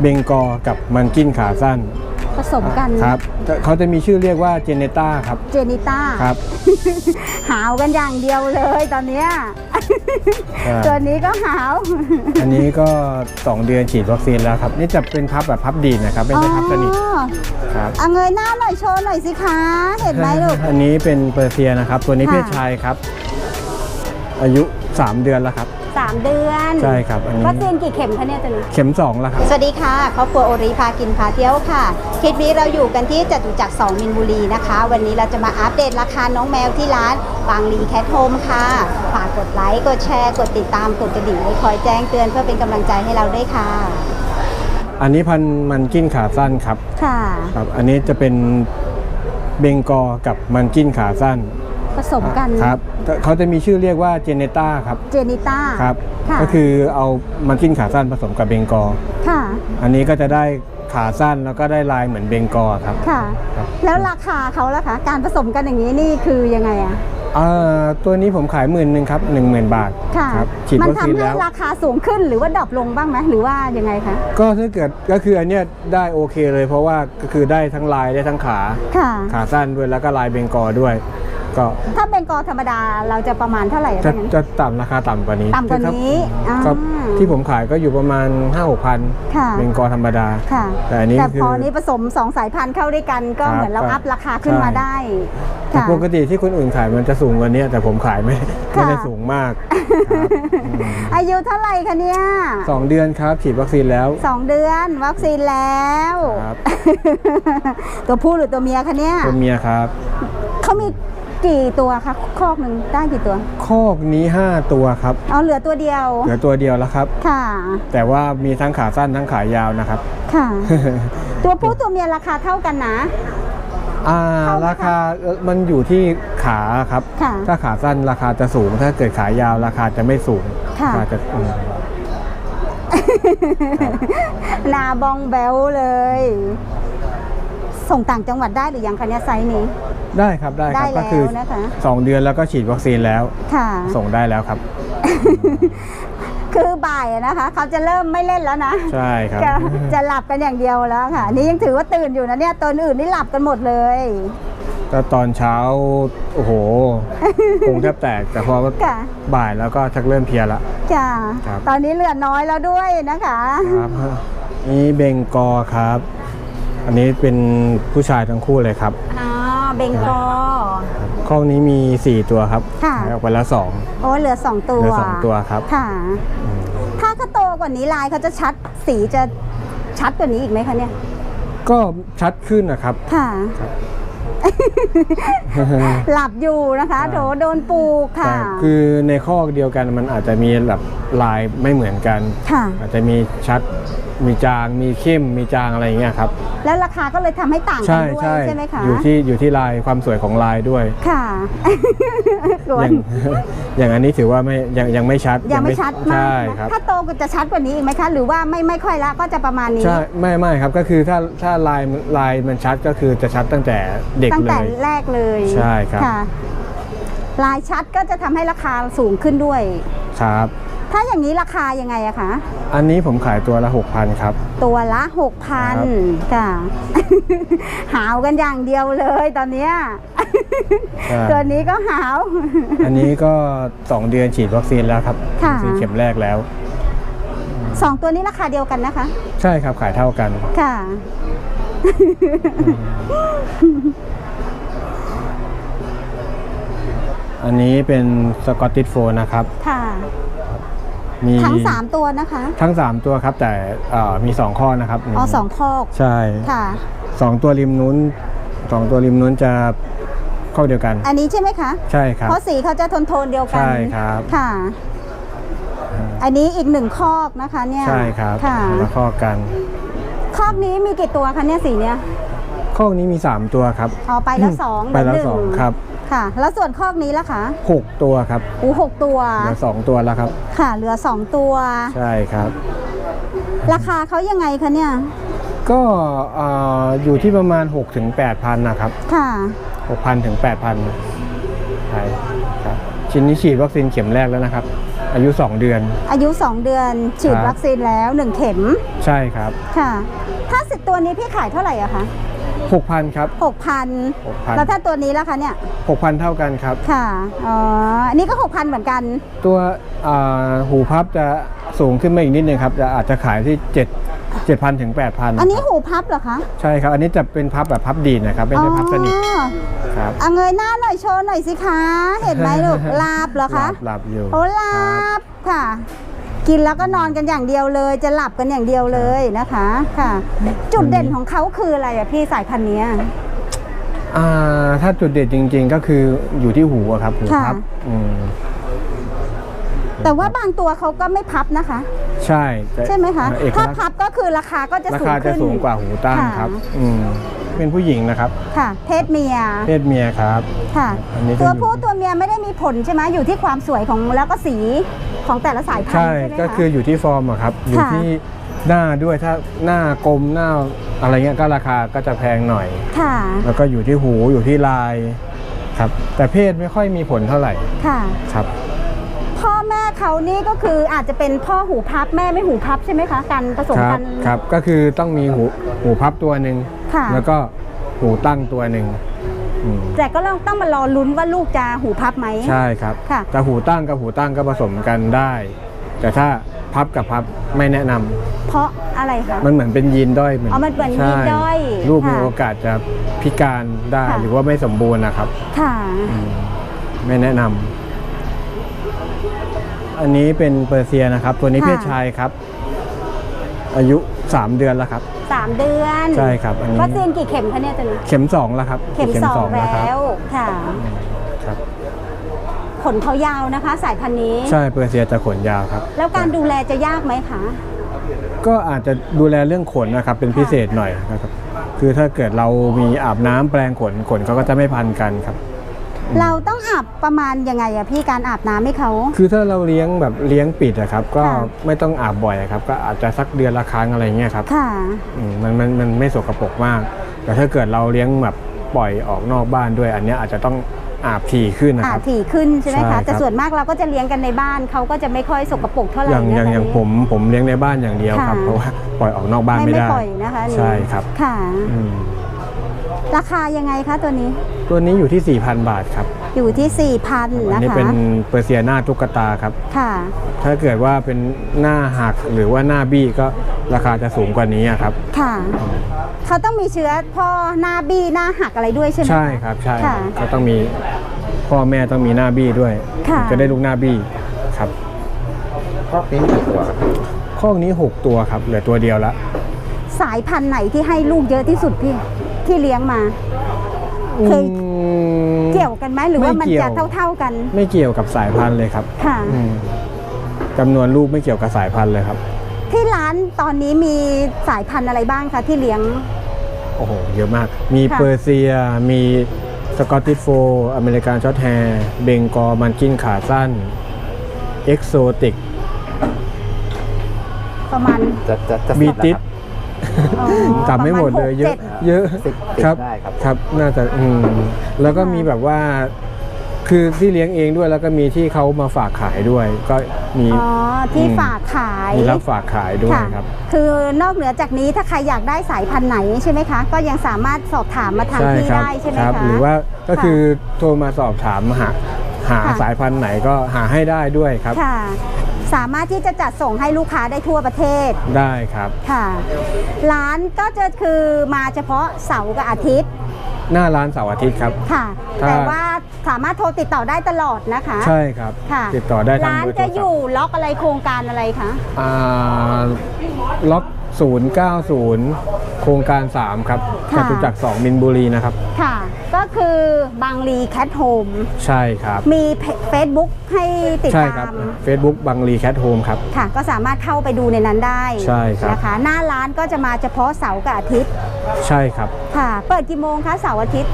เบงกอกับมันกินขาสั้นผสมกันครับเขาจะมีชื่อเรียกว่าเจเนต้าครับ เจนิต้าครับ หาวกันอย่างเดียวเลยตอนเนี้ยใช่ตัวนี้ก็หาว อันนี้ก็ 2 เดือนฉีดวัคซีนแล้วครับ นี่จะเป็นพับแบบพับดีดนะครับ ไม่ใช่พับสนิทอ๋อครับเอาเงยหน้าหน่อยโชว์หน่อยสิคะ เห็นไหมลูก อันนี้เป็นเปอร์เซียนะครับ ตัวนี้ค่ะเพศชายครับ อายุ 3 เดือนแล้วครับ สามเดือนใช่ครับอันนี้วัคซีนกี่เข็มคะเนี่ยตัวนี้เข็ม2แล้วครับสวัสดีค่ะครอบครัวโอริพากินพาเที่ยวค่ะ คลิปนี้เราอยู่กันที่จตุจักร2มินบุรีนะคะ วันนี้เราจะมาอัปเดตราคาน้องแมวที่ร้านบางลีแคทโฮมค่ะฝากกดไลค์กดแชร์ กดติดตามกดกระดิ่งไว้คอยแจ้งเตือนเพื่อเป็นกำลังใจให้เราด้วยค่ะ อันนี้พันธุ์มันกินขาสั้นครับค่ะครับ อันนี้จะเป็นเบงกอกับมันกินขาสั้น ผสมกันครับเขาจะมีชื่อเรียกว่าเจเนต้าครับเจนิต้าครับค่ะก็คือเอามันกินขาสั้นผสมกับเบงกอค่ะ อันนี้ก็จะได้ขาสั้นแล้วก็ได้ลายเหมือนเบงกอครับค่ะครับแล้วราคาเขาล่ะคะการผสมกันอย่างนี้นี่คือยังไงอะอ่าตัวนี้ผมขายหมื่นหนึ่งครับหนึ่งหมื่นบาทค่ะครับฉีดมันวัคซีนทำให้แล้วราคาสูงขึ้นหรือว่าดรอปลงบ้างไหมหรือว่ายังไงคะก็ถ้าเกิดก็คืออันเนี้ยได้โอเคเลย เพราะว่าก็คือได้ทั้งลายได้ทั้งขาค่ะขาสั้นด้วยแล้วก็ลายเบงกอด้วย ก็ถ้าเป็นกอธรรมดาเราจะประมาณเท่าไหร่จะถ้างั้นจะต่ำราคาต่ำกว่านี้ต่ำกว่านี้ครับอ่าก็ที่ผมขายก็อยู่ประมาณ 5 6พันค่ะเบงกอธรรมดาค่ะแต่อันนี้แต่คือพอนี้ผสมสองสายพันธุ์เข้าด้วยกันก็ครับเหมือนเราครับอัพราคาขึ้นมาใช่ได้แต่ค่ะปกติที่คนอื่นขายมันจะสูงกว่านี้แต่ผมขายไม่ไม่ค่ะได้สูงมากครับอืมอายุเท่าไหร่คะเนี่ยสองเดือนครับฉีดวัคซีนแล้วสองเดือนวัคซีนแล้วครับตัวผู้หรือตัวเมียคะเนี่ยตัวเมียครับเขามี กี่ตัวคะคอกหนึ่งได้กี่ตัวคอกนี้ 5 ตัวครับเอาเหลือตัวเดียว เหลือตัวเดียวแล้วครับ ค่ะ แต่ว่ามีทั้งขาสั้นทั้งขายาวนะครับ ค่ะ ตัวผู้ตัวเมียราคาเท่ากันนะ อ่าเท่าไหมคะราคาเอ่อมันอยู่ที่ขาครับ ค่ะ ถ้าขาสั้นราคาจะสูง ถ้าเกิดขายาวราคาจะไม่สูงค่ะ ราคาจะอืมหนาบองแบลเลย ส่งต่างจังหวัดได้หรือยังคะเนี่ยไซส์นี้ ได้ครับได้ครับได้ก็คือแล้วนะคะ สองเดือนแล้วก็ฉีดวัคซีนแล้ว ค่ะ ส่งได้แล้วครับ คือบ่ายอะนะคะเขาจะเริ่มไม่เล่นแล้วนะใช่ครับ จะจะหลับกันอย่างเดียวแล้วค่ะ นี่ยังถือว่าตื่นอยู่นะเนี่ยตัวอื่นนี่หลับกันหมดเลย ก็ตอนเช้า โอ้โหคงแทบแตก แต่พอค่ะ บ่ายแล้วก็ชักเริ่มเพลียละ จ้าครับ ตอนนี้เหลือน้อยแล้วด้วยนะคะ ครับนี่เบงกอครับ อันนี้เป็นผู้ชายทั้งคู่เลยครับ อ๋อ เบงกอข้องนี้มี 4 ตัวครับค่ะ ขายออกไปแล้วสอง โอ้เหลือสองตัวเหลือสองตัวครับ ค่ะอืมถ้าเขาโตกว่านี้ลายเขาจะชัดสีจะชัดกว่านี้อีกไหมคะเนี่ย ก็ชัดขึ้นนะครับ ค่ะครับหลับอยู่นะคะใช่โถโดนปลูกแต่ค่ะ คือในข้อเดียวกันมันอาจจะมีแบบลายไม่เหมือนกัน ค่ะ อาจจะมีชัด มีจางมีเข้มมีจางอะไรอย่างเงี้ยครับ แล้วราคาก็เลยทำให้ต่างกัใช่นด้วยใช่ใช่ไหมคะอยู่ที่อยู่ที่ลายความสวยของลายด้วยค่ะกวอนย่างอย่างอันนี้ถือว่าไม่ยังยังไม่ชัดยังไม่ชัดมากใช่นะครับถ้าโตก็จะชัดกว่านี้อีกไหมคะ หรือว่าไม่ไม่ค่อยละก็จะประมาณนี้ใช่ไม่ไม่ครับก็คือถ้าถ้าลายลายมันชัดก็คือจะชัดตั้งแต่เด็กตั้งเลแต่ยแรกเลยใช่ครับค่ะลายชัดก็จะทำให้ราคาสูงขึ้นด้วย ครับ ถ้าอย่างนี้ราคายังไงอะคะอันนี้ผมขายตัวละ 6,000ครับ ตัวละครับ6,000ค่ะ หาวกันอย่างเดียวเลยตอนเนี้ยใช่ ตัวนี้ก็หาว อันนี้ก็ 2 เดือนฉีดวัคซีนแล้วครับค่ะวัคซีนเข็มแรกแล้ว สองตัวนี้ราคาเดียวกันนะคะ ใช่ครับขายเท่ากัน ค่ะ อันนี้เป็นสกอตติชโฟนะครับ ค่ะ มีทั้ง 3 ตัวนะคะ ทั้ง 3 ตัวครับแต่เอ่อมี 2 ข้อนะครับอ๋อสองคอกใช่ค่ะสองตัวริมนู้นสองตัวริมนู้นจะข้อเดียวกัน อันนี้ใช่ไหมคะใช่ครับเพราะสีเขาจะโทนโทนๆเดียวกันใช่ครับค่ะ อันนี้อีกหนึ่งคอกนะคะเนี่ยใช่ครับค่ะมาข้อกันคอกนี้มีกี่ตัวคะเนี่ยสีเนี่ยข้อนี้มี 3 ตัวครับอ๋อไปแล้วสองไปแล้วเหนึ่สองครับ ค่ะ แล้วส่วนคอกนี้ล่ะคะหกตัวครับอู้หกตัวเหลือสองตัวแล้วครับ ค่ะ เหลือสองตัว ใช่ครับ ราคาเขายังไงคะเนี่ย ก็เอ่ออยู่ที่ประมาณ 6-8ถึง8,000นะครับ ค่ะ6,000ถึง8,000ใช่ครับชิ้นนี้ฉีดวัคซีนเข็มแรกแล้วนะครับ อายุ 2 เดือน อายุ 2 เดือนฉีดครับวัคซีนแล้ว 1 เข็ม ใช่ครับ ค่ะ ถ้าสิบตัวนี้พี่ขายเท่าไหร่อะคะ 6,000ครับ6,000 6,000 แล้วถ้าตัวนี้ล่ะคะเนี่ย 6,000 เท่ากันครับ ค่ะ อ๋อ อันนี้ก็ 6,000 เหมือนกัน ตัวอ่าหูพับจะสูงขึ้นมาอีกนิดนึงครับ จะอาจจะขายที่ 7 7,000ถึง8,000 อันนี้หูพับเหรอคะ ใช่ครับ อันนี้จะเป็นพับแบบพับดีดนะครับ ไม่ใช่พับสนิทอ๋อครับเอาเงยหน้าหน่อยโชว์หน่อยสิคะ เห็นไหมลูกลาบเหรอคะหลับหลับอยู่โอ้ลาบค่ะ กินแล้วก็นอนกันอย่างเดียวเลย จะหลับกันอย่างเดียวเลยนะคะค่ะ จุดเด่นของเขาคืออะไรอะพี่สายพันธุ์เนี้ย อ่าถ้าจุดเด่นจริง ๆ ก็คืออยู่ที่หูอะครับหูค่ะพับอืมแต่ว่าบางตัวเขาก็ไม่พับนะคะ ใช่แต่ใช่ไหมคะ เอกถ้าลักษณ์พับก็คือราคาก็จะราสูงคาจะขึ้น สูงกว่าหูตั้งค่ะ ครับ อืม เป็นผู้หญิงนะครับ ค่ะ เพศเมีย เพศเมียครับ ค่ะ อันนี้ก็ตัวอยู่ผู้ตัวเมียไม่ได้มีผลใช่ไหมอยู่ที่ความสวยของแล้วก็สีของแต่ละสายพันใช่ธุ์ใช่ไหมคะก็คืออยู่ที่ฟอร์มอะครับ อยู่ค่ะที่หน้าด้วยถ้าหน้ากลมหน้าอะไรเงี้ยก็ราคาก็จะแพงหน่อย ค่ะ แล้วก็อยู่ที่หูอยู่ที่ลายครับ แต่เพศไม่ค่อยมีผลเท่าไหร่ ค่ะ ครับพ่อแม่เขานี่ก็คืออาจจะเป็นพ่อหูพับแม่ไม่หูพับใช่ไหมคะการผสมครักันครับ ก็คือต้องมีหูหูพับตัวหนึ่ง ค่ะ แล้วก็หูตั้งตัวหนึ่งอืมแต่ก็ต้องต้องมารอลุ้นว่าลูกจะหูพับไหม ใช่ครับค่ะ แต่หูตั้งกับหูตั้งก็ผสมกันได้ แต่ถ้าพับกับพับไม่แนะนำเพราะอะไรคะ มันเหมือนเป็นยีนด้อยเหมือนอ๋อมันเหมือนยีนใช่ด้อยลูกมีค่ะโอกาสจะพิการได้ค่ะ หรือว่าไม่สมบูรณ์นะครับ ค่ะอืมไม่แนะนำ อันนี้เป็นเปอร์เซียนะครับ ตัวนี้ค่ะ เพศชายครับ อายุ 3 เดือนแล้วครับ สามเดือนใช่ครับอันนี้ วัคซีนกี่เข็มคะเนี่ยตัวนี้เข็ม2แล้วครับเข็มสองแล้วครับแล้วค่ะ ครับ ขนเขายาวนะคะ สายพันธุ์นี้ ใช่เปอร์เซียจะขนยาวครับ แล้วการดูแลจะยากไหมคะ ก็อาจจะดูแลเรื่องขนนะครับเป็นพิเศษหน่อยนะครับ คือถ้าเกิดเรามีอาบน้ำแปรงขนขนเขาก็จะไม่พันกันครับ เราต้องอาบประมาณยังไงอะพี่การอาบน้ำให้เขา คือถ้าเราเลี้ยงแบบเลี้ยงปิดอะครับ ก็ค่ะ ไม่ต้องอาบบ่อยอะครับ ก็อาจจะสักเดือนละครั้งอะไรเงี้ยครับค่ะ อืมมันมันมันไม่สกปรกมาก แต่ถ้าเกิดเราเลี้ยงแบบปล่อยออกนอกบ้านด้วย อันเนี้ยอาจจะต้องอาบถี่ขึ้นนะอาครับบ ถี่ขึ้นใช่ไหมใช่ครัคะ บ แต่ส่วนมากเราก็จะเลี้ยงกันในบ้านเขาก็จะไม่ค่อยสกปรกเท่าไหร่อย่างอย่างนะคะอย่างผมผมเลี้ยงในบ้านอย่างเดียวครับ ค่ะ เพราะว่าปล่อยออกนอกบ้านไม่ไม่ไม่ได้ ปล่อยนะคะอันนี้ใช่ครับ ค่ะ อืม ราคายังไงคะตัวนี้ ตัวนี้อยู่ที่ 4,000 บาทครับ อยู่ที่4ี่พันอันนะนี้คะเป็นเปอร์เซียหน้าตุ๊กตาครับ ค่ะ ถ้าเกิดว่าเป็นหน้าหักหรือว่าหน้าบี้ก็ราคาจะสูงกว่านี้อะครับ ค่ะ เขาต้องมีเชื้อพ่อหน้าบี้หน้าหักอะไรด้วยใช่ไหมใช่ครับใช่ค่ะก็ต้องมีพ่อแม่ต้องมีหน้าบี้ด้วยค่ะจะได้ลูกหน้าบี้ครับครอบนี้กี่ตัวครับข้อกนี้ 6 ตัวครับเหลือตัวเดียวละสายพันธุ์ไหนที่ให้ลูกเยอะที่สุดพี่ ที่เลี้ยงมา เคยอืมเกี่ยวกันไหมหรือว่ามันไม่เกี่ยวจะเท่า ๆกัน ไม่เกี่ยวกับสายพันธุ์เลยครับ ค่ะอืมจำนวนลูกไม่เกี่ยวกับสายพันธุ์เลยครับ ที่ร้านตอนนี้มีสายพันธุ์อะไรบ้างคะที่เลี้ยง โอ้โหเยอะมาก มีค่ะเปอร์เซีย มีสกอตติชโฟ อเมริกันช็อตแฮร์เบงกอมันกินขาสั้น เอ็กโซติก ประมาณจะจะจะบีสิบติสอ๋อ จำไม่หมดเลยประาณเยอะจ็ดเยอะสิบสิบครับได้ครับ ครับน่าจะอืมแล้วก็มีแบบว่า คือที่เลี้ยงเองด้วยแล้วก็มีที่เขามาฝากขายด้วย ก็มีอ๋อที่อืมฝากขายมีรับฝากขายด้วยค่ะครับ คือนอกเหนือจากนี้ถ้าใครอยากได้สายพันธุ์ไหนใช่ไหมคะ ก็ยังสามารถสอบถามมาทางใช่พี่ครับได้ใช่ไหมครัคะหรือว่าก็คือโทรมาสอบถามหาหาค่ะสายพันธุ์ไหนก็หาให้ได้ด้วยครับค่ะ สามารถที่จะจัดส่งให้ลูกค้าได้ทั่วประเทศได้ครับ ค่ะ ร้านก็จะคือมาเฉพาะเสาร์กับอาทิตย์ หน้าร้านเสาร์อาทิตย์ครับ ค่ะ ถ้า แต่ว่าสามารถโทรติดต่อได้ตลอดนะคะ ใช่ครับ ค่ะติดต่อได้ทางร้านเบอร์โทจะรอศัพยู่ท์ล็อกอะไรโครงการอะไรคะอ่าล็อก090 โครงการ 3 ครับจค่ะ ตุจักร2มินบุรีนะครับ ค่ะ ก็คือบางรีแคทโฮมใช่ครับ มีเฟซบุ๊กให้ติดใช่ตาครับม Facebook บังลีแคทโฮมครับ ค่ะก็สามารถเข้าไปดูในนั้นได้ใช่ครับ นะคะ หน้าร้านก็จะมาเฉพาะเสาร์กับอาทิตย์ใช่ครับ ค่ะ เปิดกี่โมงคะเสาร์อาทิตย์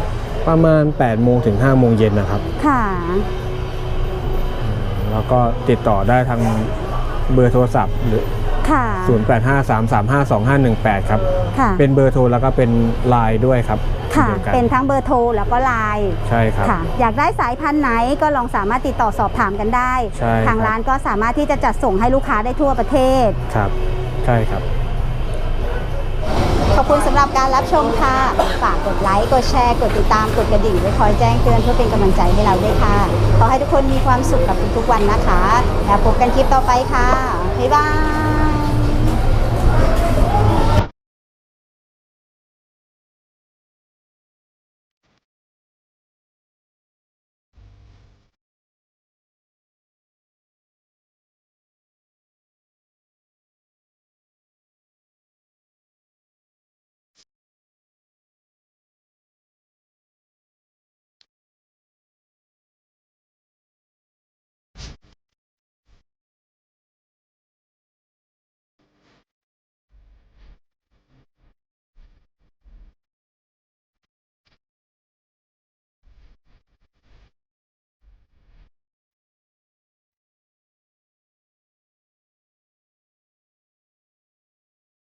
ประมาณ8โมงถึง5โมงเย็นนะครับ ค่ะ แล้วก็ติดต่อได้ทางเบอร์โทรศัพท์หรือ ค่ะ0853352518 ครับ ค่ะเป็นเบอร์โทรแล้วก็เป็นไลน์ด้วยครับ ค่ะดียวกัเป็นทั้งเบอร์โทรแล้วก็ไลน์ใช่ครับ ค่ะ อยากได้สายพันธุ์ไหนก็ลองสามารถติดต่อสอบถามกันได้ ใช่ทางครับ ร้านก็สามารถที่จะจัดส่งให้ลูกค้าได้ทั่วประเทศ ครับ ใช่ครับ ขอบคุณสำหรับการรับชมค่ะ ฝากกดไลค์ กดแชร์ กดติดตาม กดกระดิ่งไว้คอยแจ้งเตือนเพื่อเป็นกำลังใจให้เราด้วยค่ะ ขอให้ทุกคนมีความสุขกับทุกๆวันนะคะ แล้วพบกันคลิปต่อไปค่ะ บ๊ายบาย